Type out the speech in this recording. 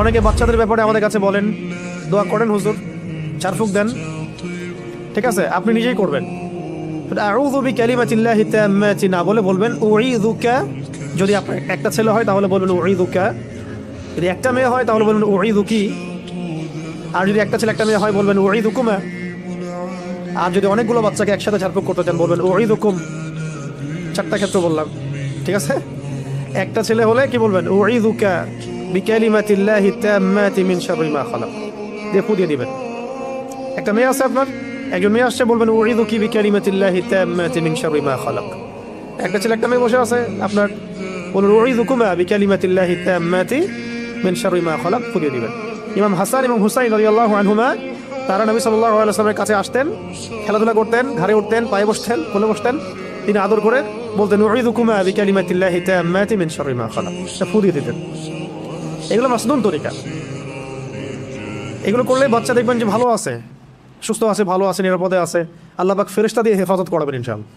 অনেকে বাচ্চাদের ব্যাপারে আমাদের কাছে বলেন, দোয়া করেন হুজুর চার ফুক দেন। ঠিক আছে, আপনি নিজেই করবেন। না বলে বলবেন উঈযুকা যদি আপনার একটা ছেলে হয় তাহলে বলবেন উঈযুকা যদি একটা মেয়ে হয় তাহলে বলবেন উঈযুকি আর যদি একটা ছেলে, একটা মেয়ে হয় বলবেন উঈযুকুমা আর যদি অনেকগুলো বাচ্চাকে একসাথে ঝাড়ফুঁক করতে চান বলবেন উঈযুকুম চারটা ক্ষেত্র বললাম। ঠিক আছে? একটা ছেলে হলে কি বলবেন? উঈযুকা বিকালিমাতিল্লাহি তাম্মাতি মিন শাররি মা খালাক। দিয়ে ফুদিয়ে দিবেন। একটা মেয়ে আছে আপনার? একজন মেয়ে আসছে, বলবেন উঈদু কি বিকালিমাতিল্লাহি তাম্মাতি মিন শাররি মা খালাক? একটা ছেলে, একটা মেয়ে আছে, আপনার বলুন উঈদুকুমা বিকালিমাতিল্লাহি তাম্মাতি মিন শাররি মা খালাক? ফুদিয়ে দিবেন। ইমাম হাসান এবং হুসাইন রাদিয়াল্লাহু আনহুমা, তারা নবী সাল্লাল্লাহু আলাইহি ওয়াসাল্লামের কাছে আসতেন, খেলাধুলা করতেন, ঘাড়ে উঠতেন, পায়ে বসতেন, কোলে বসতেন, তিনি আদর করে বলতেন উঈদুকুমা বিকালিমাতিল্লাহি তাম্মাতি মিন শাররি মা খালাক। এটা ফুদিয়ে দিতেন। এগুলো মাসনুন তরিকা। এগুলো করলে বাচ্চা দেখবেন যে ভালো আছে, সুস্থ আছে, ভালো আছে, নিরাপদে আছে। আল্লাহ পাক ফেরেস্তা দিয়ে হেফাজত করাবেন ইনশাআল্লাহ।